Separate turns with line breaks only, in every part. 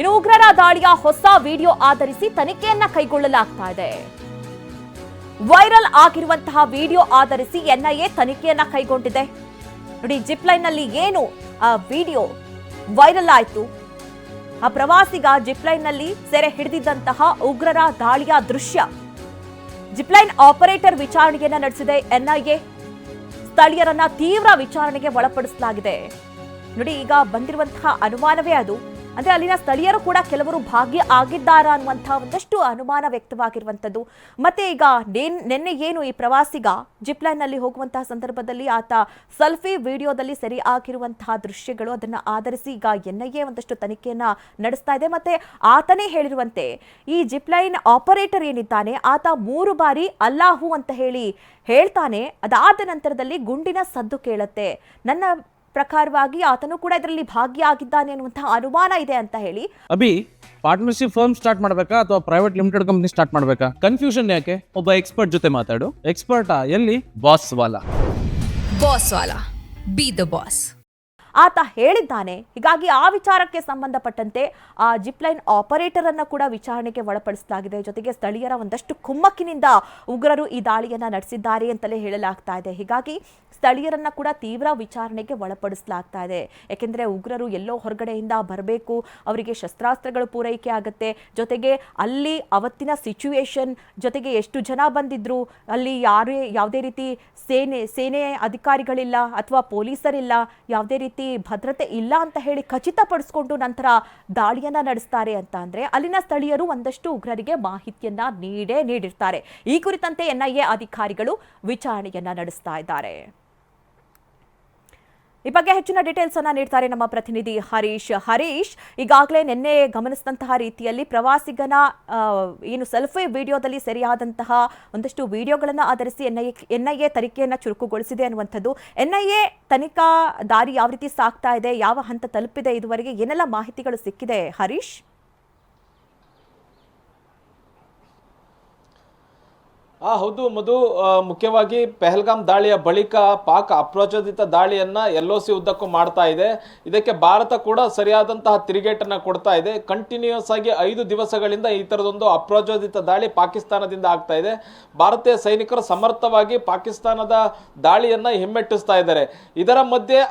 ಇನ್ನು ಉಗ್ರರ ದಾಳಿಯ ಹೊಸ ವಿಡಿಯೋ ಆಧರಿಸಿ ತನಿಖೆಯನ್ನ ಕೈಗೊಳ್ಳಲಾಗ್ತಾ ಇದೆ ವೈರಲ್ ಆಗಿರುವಂತಹ ವಿಡಿಯೋ ಆಧರಿಸಿ ಎನ್ಐಎ ತನಿಖೆಯನ್ನ ಕೈಗೊಂಡಿದೆ. ನೋಡಿ ಜಿಪ್ಲೈನ್ನಲ್ಲಿ ಏನು, ಆ, ವಿಡಿಯೋ ವೈರಲ್ ಆಯಿತು. ಆ ಪ್ರವಾಸಿಗ ಜಿಪ್ ಲೈನ್ನಲ್ಲಿ ಸೆರೆ ಹಿಡಿದಿದ್ದಂತಹ ಉಗ್ರರ ದಾಳಿಯ ದೃಶ್ಯ. ಜಿಪ್ಲೈನ್ ಆಪರೇಟರ್ ವಿಚಾರಣೆಯನ್ನ ನಡೆಸಿದೆ ಎನ್ಐಎ. ಸ್ಥಳೀಯರನ್ನ ತೀವ್ರ ವಿಚಾರಣೆಗೆ ಒಳಪಡಿಸಲಾಗಿದೆ. ನೋಡಿ, ಈಗ ಬಂದಿರುವಂತಹ ಅನುಮಾನವೇ ಅದು. ಅಂದ್ರೆ ಅಲ್ಲಿನ ಸ್ಥಳೀಯರು ಕೂಡ ಕೆಲವರು ಭಾಗ್ಯ ಆಗಿದ್ದಾರಾ ಅನ್ನುವಂತಹ ಒಂದಷ್ಟು ಅನುಮಾನ ವ್ಯಕ್ತವಾಗಿರುವಂಥದ್ದು. ಮತ್ತೆ ಈಗ ನೇನ್- ನಿನ್ನೆ ಏನು ಈ ಪ್ರವಾಸಿಗ ಜಿಪ್ ಲೈನ್ನಲ್ಲಿ ಹೋಗುವಂತಹ ಸಂದರ್ಭದಲ್ಲಿ ಆತ ಸೆಲ್ಫಿ ವಿಡಿಯೋದಲ್ಲಿ ಸೆರೆ ಆಗಿರುವಂತಹ ದೃಶ್ಯಗಳು, ಅದನ್ನ ಆಧರಿಸಿ ಈಗ ಎನ್ಐಎ ಒಂದಷ್ಟು ತನಿಖೆಯನ್ನ ನಡೆಸ್ತಾ ಇದೆ. ಮತ್ತೆ ಆತನೇ ಹೇಳಿರುವಂತೆ ಈ ಜಿಪ್ಲೈನ್ ಆಪರೇಟರ್ ಏನಿದ್ದಾನೆ, ಆತ ಮೂರು ಬಾರಿ ಅಲ್ಲಾಹು ಅಂತ ಹೇಳಿ ಹೇಳ್ತಾನೆ. ಅದಾದ ನಂತರದಲ್ಲಿ ಗುಂಡಿನ ಸದ್ದು ಕೇಳುತ್ತೆ. ನನ್ನ ಪ್ರಕಾರವಾಗಿ ಆತನು ಕೂಡ ಇದರಲ್ಲಿ ಭಾಗಿಯಾಗಿದ್ದಾನೆ ಅನ್ನುವಂತಹ ಅನುಮಾನ ಇದೆ ಅಂತ ಹೇಳಿ.
ಅಭಿ ಪಾರ್ಟ್ನರ್ಶಿಪ್ ಫರ್ಮ್ ಸ್ಟಾರ್ಟ್ ಮಾಡ್ಬೇಕಾ ಅಥವಾ ಪ್ರೈವೇಟ್ ಲಿಮಿಟೆಡ್ ಕಂಪನಿ ಸ್ಟಾರ್ಟ್ ಮಾಡಬೇಕಾ? ಕನ್ಫ್ಯೂಷನ್ ಯಾಕೆ? ಒಬ್ಬ ಎಕ್ಸ್ಪರ್ಟ್ ಜೊತೆ ಮಾತಾಡು. ಎಕ್ಸ್ಪರ್ಟಾ ಎಲ್ಲಿ? Boss Wallah.
Boss Wallah. Be the boss
ಆತ ಹೇಳಿದ್ದಾನೆ. ಹೀಗಾಗಿ ಆ ವಿಚಾರಕ್ಕೆ ಸಂಬಂಧಪಟ್ಟಂತೆ ಆ ಜಿಪ್ಲೈನ್ ಆಪರೇಟರ್ ಅನ್ನ ಕೂಡ ವಿಚಾರಣೆಗೆ ಒಳಪಡಿಸಲಾಗಿದೆ. ಜೊತೆಗೆ ಸ್ಥಳೀಯರ ಒಂದಷ್ಟು ಕುಮ್ಮಕ್ಕಿನಿಂದ ಉಗ್ರರು ಈ ದಾಳಿಯನ್ನ ನಡೆಸಿದ್ದಾರೆ ಅಂತಲೇ ಹೇಳಲಾಗ್ತಾ ಇದೆ. ಹೀಗಾಗಿ ಸ್ಥಳೀಯರನ್ನ ಕೂಡ ತೀವ್ರ ವಿಚಾರಣೆಗೆ ಒಳಪಡಿಸಲಾಗ್ತಾ ಇದೆ. ಯಾಕೆಂದ್ರೆ ಉಗ್ರರು ಎಲ್ಲೋ ಹೊರಗಡೆಯಿಂದ ಬರಬೇಕು, ಅವರಿಗೆ ಶಸ್ತ್ರಾಸ್ತ್ರಗಳು ಪೂರೈಕೆ ಆಗುತ್ತೆ. ಜೊತೆಗೆ ಅಲ್ಲಿ ಅವತ್ತಿನ ಸಿಚುವೇಶನ್ ಜೊತೆಗೆ ಎಷ್ಟು ಜನ ಬಂದಿದ್ರು, ಅಲ್ಲಿ ಯಾರೇ, ಯಾವುದೇ ರೀತಿ ಸೇನೆ ಸೇನೆ ಅಧಿಕಾರಿಗಳಿಲ್ಲ ಅಥವಾ ಪೊಲೀಸರಿಲ್ಲ, ಯಾವುದೇ ರೀತಿ ಭದ್ರತೆ ಇಲ್ಲ ಅಂತ ಹೇಳಿ ಖಚಿತಪಡಿಸ್ಕೊಂಡು ನಂತರ ದಾಳಿಯನ್ನು ನಡೆಸ್ತಾರೆ ಅಂತ ಅಂದರೆ ಅಲ್ಲಿನ ಸ್ಥಳೀಯರು ಒಂದಷ್ಟು ಉಗ್ರರಿಗೆ ಮಾಹಿತಿಯನ್ನ ನೀಡೇ ನೀಡಿರ್ತಾರೆ. ಈ ಕುರಿತಂತೆ ಎನ್ಐಎ ಅಧಿಕಾರಿಗಳು ವಿಚಾರಣೆಯನ್ನ ನಡೆಸ್ತಾ ಇದ್ದಾರೆ. ಈ ಬಗ್ಗೆ ಹೆಚ್ಚಿನ ಡೀಟೇಲ್ಸ್ ಅನ್ನ ನೀಡ್ತಾರೆ ನಮ್ಮ ಪ್ರತಿನಿಧಿ ಹರೀಶ್. ಹರೀಶ್, ಈಗಾಗಲೇ ನಿನ್ನೆ ಗಮನಿಸಿದಂತಹ ರೀತಿಯಲ್ಲಿ ಪ್ರವಾಸಿಗನ ಏನು ಸೆಲ್ಫಿ ವಿಡಿಯೋದಲ್ಲಿ ಸೆರೆಯಾದಂತಹ ಒಂದಷ್ಟು ವಿಡಿಯೋಗಳನ್ನು ಆಧರಿಸಿ ಎನ್ಐಎ ಎನ್ಐಎ ತನಿಖೆಯನ್ನು ಚುರುಕುಗೊಳಿಸಿದೆ ಅನ್ನುವಂಥದ್ದು. ಎನ್ಐಎ ತನಿಖಾ ದಾರಿ ಯಾವ ರೀತಿ ಸಾಗ್ತಾ ಇದೆ, ಯಾವ ಹಂತ ತಲುಪಿದೆ ಇದುವರೆಗೆ ಏನೆಲ್ಲ ಮಾಹಿತಿಗಳು ಸಿಕ್ಕಿದೆ ಹರೀಶ್?
ಆ ಹೌದು ಮಧು ಮುಖ್ಯವಾಗಿ ಪೆಹಲ್ಗಾಮ್ ದಾಳಿಯ ಬಳಿಕ ಪಾಕ್ ಅಪ್ರಚೋದಿತ ದಾಳಿಯನ್ನ ಎಲ್ ಸಿ ಉದ್ದಕ್ಕೂ ಮಾಡ್ತಾ ಇದೆ. ಇದಕ್ಕೆ ಭಾರತ ಕೂಡ ಸರಿಯಾದಂತಹ ತಿರುಗೇಟನ್ನ ಕೊಡ್ತಾ ಇದೆ. ಕಂಟಿನ್ಯೂಸ್ ಆಗಿ ಐದು ದಿವಸಗಳಿಂದ ಈ ತರದೊಂದು ಅಪ್ರಚೋದಿತ ದಾಳಿ ಪಾಕಿಸ್ತಾನದಿಂದ ಆಗ್ತಾ ಇದೆ. ಭಾರತೀಯ ಸೈನಿಕರು ಸಮರ್ಥವಾಗಿ ಪಾಕಿಸ್ತಾನದ ದಾಳಿಯನ್ನ ಹಿಮ್ಮೆಟ್ಟಿಸ್ತಾ ಇದ್ದಾರೆ. ಇದರ ಮಧ್ಯೆ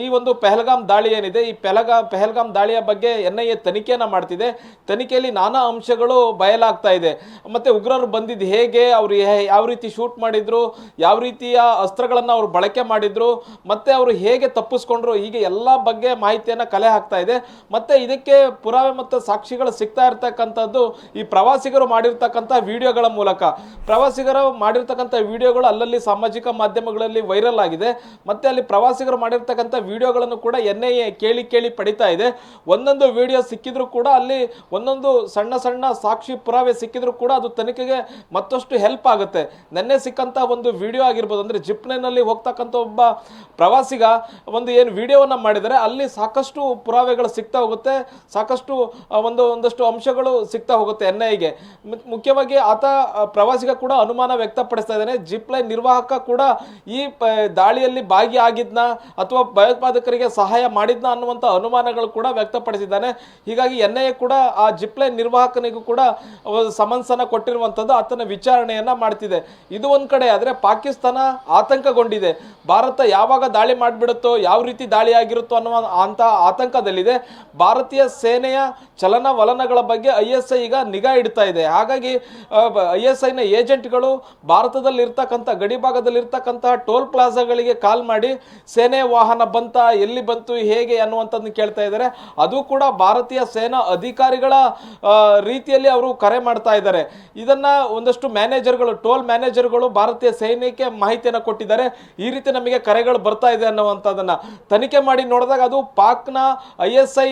ಈ ಒಂದು ಪೆಹಲ್ಗಾಮ್ ದಾಳಿ ಏನಿದೆ, ಈ ಪೆಹಲ್ಗಾ, ಪೆಹಲ್ಗಾಮ್ ದಾಳಿಯ ಬಗ್ಗೆ ಎನ್ ಐ ಎ ತನಿಖೆಯನ್ನು ಮಾಡ್ತಿದೆ. ತನಿಖೆಯಲ್ಲಿ ನಾನಾ ಅಂಶಗಳು ಬಯಲಾಗ್ತಾ ಇದೆ. ಮತ್ತೆ ಉಗ್ರರು ಬಂದಿದ್ದು ಹೇಗೆ ಅವ್ರು ಯಾವ ರೀತಿ ಶೂಟ್ ಮಾಡಿದ್ರು, ಯಾವ ರೀತಿಯ ಅಸ್ತ್ರಗಳನ್ನು ಅವರು ಬಳಕೆ ಮಾಡಿದ್ರು, ಮತ್ತೆ ಅವರು ಹೇಗೆ ತಪ್ಪಿಸ್ಕೊಂಡ್ರು, ಹೀಗೆ ಎಲ್ಲ ಬಗ್ಗೆ ಮಾಹಿತಿಯನ್ನು ಕಲೆ ಹಾಕ್ತಾ ಇದೆ. ಮತ್ತೆ ಇದಕ್ಕೆ ಪುರಾವೆ ಮತ್ತು ಸಾಕ್ಷಿಗಳು ಸಿಗ್ತಾ ಇರ್ತಕ್ಕಂಥದ್ದು ಈ ಪ್ರವಾಸಿಗರು ಮಾಡಿರ್ತಕ್ಕಂಥ ವಿಡಿಯೋಗಳ ಮೂಲಕ. ಪ್ರವಾಸಿಗರು ಮಾಡಿರ್ತಕ್ಕಂಥ ವಿಡಿಯೋಗಳು ಅಲ್ಲಲ್ಲಿ ಸಾಮಾಜಿಕ ಮಾಧ್ಯಮಗಳಲ್ಲಿ ವೈರಲ್ ಆಗಿದೆ. ಮತ್ತೆ ಅಲ್ಲಿ ಪ್ರವಾಸಿಗರು ಮಾಡಿರ್ತಕ್ಕಂಥ ವಿಡಿಯೋಗಳನ್ನು ಕೂಡ ಎನ್ ಎ ಕೇಳಿ ಕೇಳಿ ಪಡಿತಾ ಇದೆ. ಒಂದೊಂದು ವಿಡಿಯೋ ಸಿಕ್ಕಿದ್ರೂ ಕೂಡ ಅಲ್ಲಿ ಒಂದೊಂದು ಸಣ್ಣ ಸಣ್ಣ ಸಾಕ್ಷಿ ಪುರಾವೆ ಸಿಕ್ಕಿದ್ರು ಕೂಡ ಅದು ತನಿಖೆಗೆ ಮತ್ತಷ್ಟು ಹೆಲ್ಪ್ ಆಗುತ್ತೆ. ನೆನ್ನೆ ಸಿಕ್ಕಂತ ಒಂದು ವಿಡಿಯೋ ಆಗಿರ್ಬೋದು, ಅಂದ್ರೆ ಜಿಪ್ನಲ್ಲಿ ಹೋಗ್ತಕ್ಕಂಥ ಒಬ್ಬ ಪ್ರವಾಸಿಗ ಒಂದು ಏನು ವಿಡಿಯೋವನ್ನ ಮಾಡಿದರೆ ಅಲ್ಲಿ ಸಾಕಷ್ಟು ಪುರಾವೆಗಳು ಸಿಗ್ತಾ ಹೋಗುತ್ತೆ. ಸಾಕಷ್ಟು ಒಂದು, ಒಂದಷ್ಟು ಅಂಶಗಳು ಸಿಗ್ತಾ ಹೋಗುತ್ತೆ ಎನ್ ಐಗೆ ಮುಖ್ಯವಾಗಿ ಆತ ಪ್ರವಾಸಿಗ ಕೂಡ ಅನುಮಾನ ವ್ಯಕ್ತಪಡಿಸ್ತಾ ಇದ್ದಾನೆ. ಜಿಪ್ ಲೈನ್ ನಿರ್ವಾಹಕ ಕೂಡ ಈ ದಾಳಿಯಲ್ಲಿ ಭಾಗಿಯಾಗಿದ್ನ ಅಥವಾ ಭಯೋತ್ಪಾದಕರಿಗೆ ಸಹಾಯ ಮಾಡಿದ್ನ ಅನ್ನುವಂಥ ಅನುಮಾನಗಳು ಕೂಡ ವ್ಯಕ್ತಪಡಿಸಿದ್ದಾನೆ. ಹೀಗಾಗಿ ಎನ್ ಐ ಕೂಡ ಆ ಜಿಪ್ ಲೈನ್ ನಿರ್ವಾಹಕನಿಗೂ ಕೂಡ ಸಮನ್ಸನ್ನು ಕೊಟ್ಟಿರುವಂಥದ್ದು ಆತನ ಕೊಟ್ಟಿರುವಂತದ್ದು ವಿಚಾರಣೆಯನ್ನ ಮಾಡ್ತಿದೆ. ಇದು ಒಂದ್ ಕಡೆ ಆದ್ರೆ ಪಾಕಿಸ್ತಾನ ಆತಂಕಗೊಂಡಿದೆ. ಭಾರತ ಯಾವಾಗ ದಾಳಿ ಮಾಡಿಬಿಡುತ್ತೋ, ಯಾವ ರೀತಿ ದಾಳಿ ಆಗಿರುತ್ತೋ ಅನ್ನುವ ಅಂತ ಆತಂಕದಲ್ಲಿದೆ. ಭಾರತೀಯ ಸೇನೆಯ ಚಲನವಲನಗಳ ಬಗ್ಗೆ ಐ ಎಸ್ ಐ ಈಗ ನಿಗಾ ಇಡ್ತಾ ಇದೆ. ಹಾಗಾಗಿ ಐ ಎಸ್ ಐನ ಏಜೆಂಟ್ಗಳು ಭಾರತದಲ್ಲಿ ಇರ್ತಕ್ಕಂಥ ಗಡಿ ಭಾಗದಲ್ಲಿ ಇರ್ತಕ್ಕಂಥ ಟೋಲ್ ಪ್ಲಾಜಾಗಳಿಗೆ ಕಾಲ್ ಮಾಡಿ, ಸೇನೆ ವಾಹನ ಬಂತ, ಎಲ್ಲಿ ಬಂತು, ಹೇಗೆ ಅನ್ನುವಂಥದ್ದನ್ನ ಕೇಳ್ತಾ ಇದ್ದಾರೆ. ಅದು ಕೂಡ ಭಾರತೀಯ ಸೇನಾ ಅಧಿಕಾರಿಗಳ ರೀತಿಯಲ್ಲಿ ಅವರು ಕರೆ ಮಾಡ್ತಾ ಇದ್ದಾರೆ. ಇದನ್ನ ಒಂದಷ್ಟು ಮ್ಯಾನೇಜರ್ಗಳು, ಟೋಲ್ ಮ್ಯಾನೇಜರ್ಗಳು ಭಾರತೀಯ ಸೈನ್ಯಕ್ಕೆ ಮಾಹಿತಿಯನ್ನು ಕೊಟ್ಟಿದ್ದಾರೆ. ಈ ರೀತಿ ನಮಗೆ ಕರೆಗಳು ಬರ್ತಾ ಇದೆ ಅನ್ನುವಂಥದ್ದನ್ನು ತನಿಖೆ ಮಾಡಿ ನೋಡಿದಾಗ ಅದು ಪಾಕ್ನ ಐ ಎಸ್ ಐ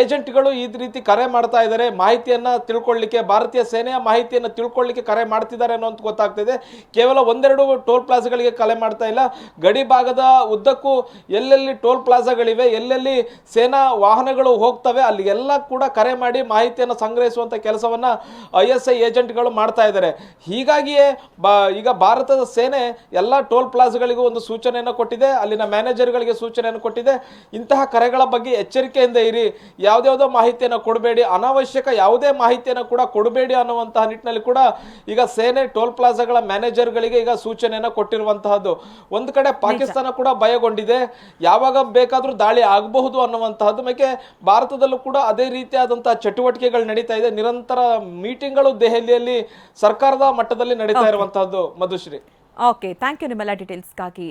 ಏಜೆಂಟ್ಗಳು ಈ ರೀತಿ ಕರೆ ಮಾಡ್ತಾ ಇದ್ದಾರೆ. ಮಾಹಿತಿಯನ್ನು ತಿಳ್ಕೊಳ್ಳಿಕ್ಕೆ, ಭಾರತೀಯ ಸೇನೆಯ ಮಾಹಿತಿಯನ್ನು ತಿಳ್ಕೊಳ್ಳಿಕ್ಕೆ ಕರೆ ಮಾಡ್ತಿದ್ದಾರೆ ಅನ್ನೋ ಅಂತ ಗೊತ್ತಾಗ್ತಿದೆ. ಕೇವಲ ಒಂದೆರಡು ಟೋಲ್ ಪ್ಲಾಜಾಗಳಿಗೆ ಕರೆ ಮಾಡ್ತಾ ಇಲ್ಲ. ಗಡಿ ಭಾಗದ ಉದ್ದಕ್ಕೂ ಎಲ್ಲೆಲ್ಲಿ ಟೋಲ್ ಪ್ಲಾಜಾಗಳಿವೆ, ಎಲ್ಲೆಲ್ಲಿ ಸೇನಾ ವಾಹನಗಳು ಹೋಗ್ತವೆ ಅಲ್ಲಿಗೆಲ್ಲ ಕೂಡ ಕರೆ ಮಾಡಿ ಮಾಹಿತಿಯನ್ನು ಸಂಗ್ರಹಿಸುವಂಥ ಕೆಲಸವನ್ನ ಐ ಎಸ್ ಐ ಏಜೆಂಟ್ಗಳು ಮಾಡ್ತಾ ಇದ್ದಾರೆ. ಹೀಗಾಗಿಯೇ ಬಾ ಈಗ ಭಾರತದ ಸೇನೆ ಎಲ್ಲ ಟೋಲ್ ಪ್ಲಾಜಾಗಳಿಗೂ ಒಂದು ಸೂಚನೆಯನ್ನು ಕೊಟ್ಟಿದೆ ಅಲ್ಲಿನ ಮ್ಯಾನೇಜರ್ಗಳಿಗೆ ಸೂಚನೆಯನ್ನು ಕೊಟ್ಟಿದೆ. ಇಂತಹ ಕರೆಗಳ ಬಗ್ಗೆ ಎಚ್ಚರಿಕೆಯಿಂದ ಇರಿ. ಯಾವುದ್ಯಾವುದೋ ಮಾಹಿತಿಯನ್ನು ಕೊಡಬೇಡಿ ಅನಾವಶ್ಯಕ ಯಾವುದೇ ಮಾಹಿತಿಯನ್ನು ಕೂಡ ಕೊಡಬೇಡಿ ಅನ್ನುವಂತಹ ನಿಟ್ಟಿನಲ್ಲಿ ಕೂಡ ಈಗ ಸೇನೆ ಟೋಲ್ ಪ್ಲಾಜಾಗಳ ಮ್ಯಾನೇಜರ್ಗಳಿಗೆ ಈಗ ಸೂಚನೆಯನ್ನು ಕೊಟ್ಟಿರುವಂತಹದ್ದು. ಒಂದು ಕಡೆ ಪಾಕಿಸ್ತಾನ ಕೂಡ ಭಯಗೊಂಡಿದೆ. ಯಾವಾಗ ಬೇಕಾದರೂ ದಾಳಿ ಆಗಬಹುದು ಅನ್ನುವಂತಹದ್ದು. ಮೇಕೆ ಭಾರತದಲ್ಲೂ ಕೂಡ ಅದೇ ರೀತಿಯಾದಂತಹ ಚಟುವಟಿಕೆಗಳು ನಡೀತಾ ಇದೆ. ನಿರಂತರ ಮೀಟಿಂಗ್ಗಳು ದೆಹಲಿಯಲ್ಲಿ ಸರ್ಕಾರದ ಮಟ್ಟದಲ್ಲಿ ನಡೀತಾ ಇರುವಂತಹದ್ದು ಮಧುಶ್ರೀ.
ಓಕೆ ಥ್ಯಾಂಕ್ ಯು ನಿಮ್ಮೆಲ್ಲ ಡೀಟೇಲ್ಸ್ಗಾಗಿ